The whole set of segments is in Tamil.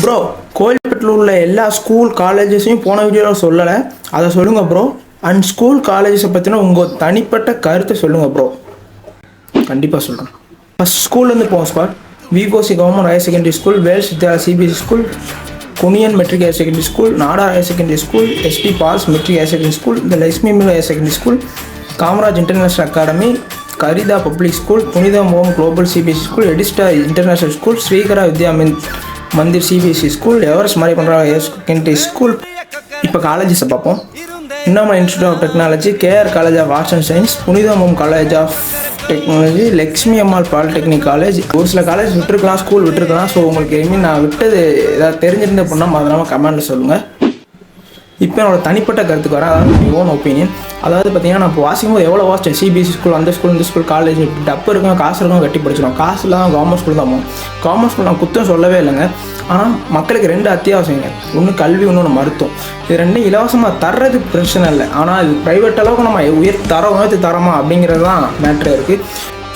ப்ரோ கோயில்பேட்டில் உள்ள எல்லா ஸ்கூல் காலேஜஸையும் போன வீடியோவில் சொல்லலை. அதை சொல்லுங்கள் ப்ரோ அண்ட் ஸ்கூல் காலேஜஸை பற்றின உங்கள் தனிப்பட்ட கருத்தை சொல்லுங்கள் ப்ரோ கண்டிப்பாக சொல்கிறேன் ஃபஸ்ட் ஸ்கூல்லேருந்து போவோம் spot விகோசி government higher secondary school Vels Vidya CBSE school குனியன் matric higher secondary school நாடா higher secondary school SP balls matric higher secondary school இந்த Lakshmi mill higher secondary school Kamaraj international academy கரிதா public school Punitha மோம் global CBSE school எடிஸ்டா international school Srikara Vidya Mandir CBSE school Everest மாதிரி பண்ணுறாங்க ஹையர் ஸ்கூல் இப்போ காலேஜஸை பார்ப்போம். இன்னமா institute of technology KR college of arts and science புனிதமம் college of technology Lakshmi Ammal polytechnic college ஒரு சில காலேஜ் விட்டுருக்கலாம் ஸ்கூல் விட்டுருக்கலாம். ஸோ உங்களுக்கு ஐ நான் விட்டது ஏதாவது தெரிஞ்சிருந்த அப்படின்னா மறந்துடாமல் கமெண்டில் சொல்லுங்கள் இப்போ என்னோட தனிப்பட்ட கருத்துக்கு வரேன் அதாவது ஓன் ஒப்பீனியன் அதாவது பார்த்தீங்கன்னா நான் இப்போ வாசிக்கும் எவ்வளோ வாசிச்சேன்? சிபிஎஸ்சி ஸ்கூல் அந்த ஸ்கூல் இந்த ஸ்கூல் காலேஜ் டப்பு இருக்கும் காசு இருக்கும் கட்டி படிச்சிடும். காசு இல்லாமல் கவர்மெண்ட் ஸ்கூல் தான் போகும் கவர்மெண்ட் ஸ்கூல் நான் குத்தம் சொல்லவே இல்லைங்க. ஆனால் மக்களுக்கு ரெண்டு அத்தியாவசியங்க. ஒன்று கல்வி இன்னொன்று மருத்துவம். இது ரெண்டும் இலவசமாக தர்றது பிரச்சனை இல்லை. ஆனால் இது ப்ரைவேட் அளவுக்கு நம்ம உயர் தரம் உயர்த்து தரமா அப்படிங்கிறது தான் மேட்ரு இருக்குது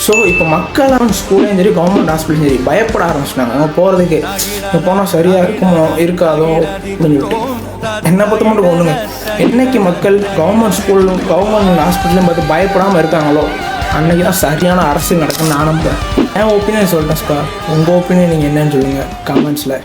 ஸோ இப்போ மக்களும் ஸ்கூல்லையும் சரி கவர்மெண்ட் ஹாஸ்பிட்டலும் சரி பயப்பட ஆரம்பிச்சிட்டாங்க. அவங்க போகிறதுக்கு போனால் சரியாக இருக்குமோ இருக்காதோ? அப்படின்னு சொல்லிட்டு. என்னை பொறுத்த மட்டும் ஒன்றுங்க என்னைக்கு மக்கள் கவர்மெண்ட் ஸ்கூலும் கவர்மெண்ட் ஹாஸ்பிட்டலும் பார்த்து பயப்படாமல் இருக்காங்களோ அன்னைக்கு தான் சரியான அரசு நடக்குன்னு நான் நம்புறேன். என் ஒப்பீனியன் சொல்லிட்டேன் ஸ்கா உங்கள் ஒப்பீனியன் நீங்கள் என்னன்னு சொல்லுங்கள் கமெண்ட்ஸில்